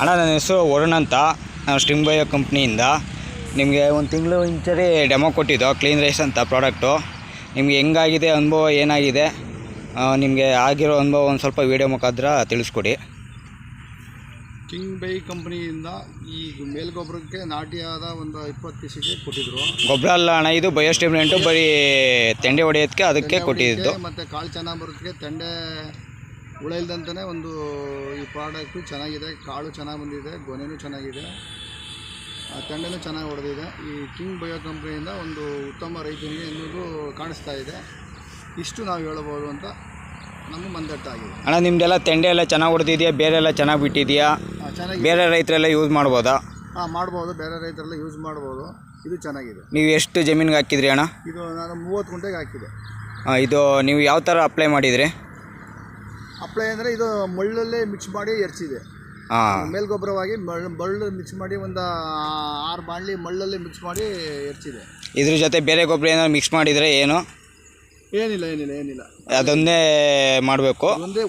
ಅಣ್ಣ ನನ್ನ ಹೆಸರು ವರುಣ್ ಅಂತ. ನಾವು ಸ್ಟ್ರಿಂಗ್ ಬಯೋ ಕಂಪ್ನಿಯಿಂದ. ನಿಮಗೆ ಒಂದು ತಿಂಗಳು ಇಂಚರಿ ಡೆಮೋ ಕೊಟ್ಟಿದ್ದು ಕ್ಲೀನ್ ರೈಸ್ ಅಂತ ಪ್ರಾಡಕ್ಟು ನಿಮಗೆ ಹೆಂಗಾಗಿದೆ ಅನುಭವ ಏನಾಗಿದೆ? ನಿಮಗೆ ಆಗಿರೋ ಅನುಭವ ಒಂದು ಸ್ವಲ್ಪ ವೀಡಿಯೋ ಮುಖಾಂತರ ತಿಳಿಸ್ಕೊಡಿ. ಕಿಂಗ್ ಬೈ ಕಂಪ್ನಿಯಿಂದ ಈ ಮೇಲ್ಗೊಬ್ಬರಕ್ಕೆ ನಾಟಿಯಾದ ಒಂದು ಇಪ್ಪತ್ತು ಪೀಸಿಗೆ ಕೊಟ್ಟಿದ್ರು. ಗೊಬ್ಬರ ಅಲ್ಲ ಅಣ್ಣ ಇದು ಬಯೋ ಸ್ಟಿಮ್ಯುಲೆಂಟು ಬರೀ ತೆಂಡೆ ಹೊಡೆಯೋದಕ್ಕೆ ಅದಕ್ಕೆ ಕೊಟ್ಟಿದ್ದು. ಮತ್ತು ಕಾಳು ಚೆನ್ನಾಗಿ ಬರೋದಕ್ಕೆ ತೆಂಡೆ ಹುಳ ಇಲ್ದಂತಲೇ ಒಂದು ಈ ಪ್ರಾಡಕ್ಟು ಚೆನ್ನಾಗಿದೆ ಕಾಳು ಚೆನ್ನಾಗಿ ಬಂದಿದೆ ಗೊನೆನೂ ಚೆನ್ನಾಗಿದೆ. ಆ ತೆಂಡೆನೂ ಚೆನ್ನಾಗಿ ಹೊಡೆದಿದೆ ಈ ಕಿಂಗ್ ಬಯೋ ಕಂಪ್ನಿಯಿಂದ ಒಂದು ಉತ್ತಮ ರೈತನಿಗೆ ಎನ್ನುವುದು ಕಾಣಿಸ್ತಾ ಇದೆ. ಇಷ್ಟು ನಾವು ಹೇಳ್ಬೋದು ಅಂತ ನಮ್ಮ ಮಂದಟ್ಟ ಆಗಿದೆ. ಅಣ್ಣ ನಿಮ್ಮದೆಲ್ಲ ತೆಂಡೆ ಎಲ್ಲ ಚೆನ್ನಾಗಿ ಹೊಡೆದಿದೆಯಾ ಬೇರೆ ಎಲ್ಲ ಚೆನ್ನಾಗಿ ಬಿಟ್ಟಿದೆಯಾ? ಚೆನ್ನಾಗಿ ಬೇರೆ ರೈತರೆಲ್ಲ ಯೂಸ್ ಮಾಡ್ಬೋದಾ? ಹಾಂ ಮಾಡ್ಬೋದು. ಬೇರೆ ರೈತರೆಲ್ಲ ಯೂಸ್ ಮಾಡ್ಬೋದು. ಇದು ಚೆನ್ನಾಗಿದೆ. ನೀವು ಎಷ್ಟು ಜಮೀನಿಗೆ ಹಾಕಿದ್ರಿ ಅಣ್ಣ? ಇದು ನಾನು ಮೂವತ್ತು ಗುಂಟೆಗೆ ಹಾಕಿದೆ. ಇದು ನೀವು ಯಾವ ಥರ ಅಪ್ಲೈ ಮಾಡಿದ್ರಿ? ಅಪ್ಲೈ ಅಂದರೆ ಇದು ಮಳ್ಳಲ್ಲೇ ಮಿಕ್ಸ್ ಮಾಡಿ ಎರ್ಚಿದೆ. ಹಾಂ. ಮೇಲ್ಗೊಬ್ಬರವಾಗಿ ಮಳ್ಳು ಮಳ್ಳು ಮಿಕ್ಸ್ ಮಾಡಿ ಒಂದು ಆರು ಬಾಣಲಿ ಮಳ್ಳಲ್ಲಿ ಮಿಕ್ಸ್ ಮಾಡಿ ಎರ್ಚಿದೆ. ಇದ್ರ ಜೊತೆ ಬೇರೆ ಗೊಬ್ಬರ ಏನಾದ್ರು ಮಿಕ್ಸ್ ಮಾಡಿದರೆ ಏನು? ಏನಿಲ್ಲ ಏನಿಲ್ಲ ಏನಿಲ್ಲ. ಅದೊಂದೇ ಮಾಡಬೇಕು. ಒಂದೇ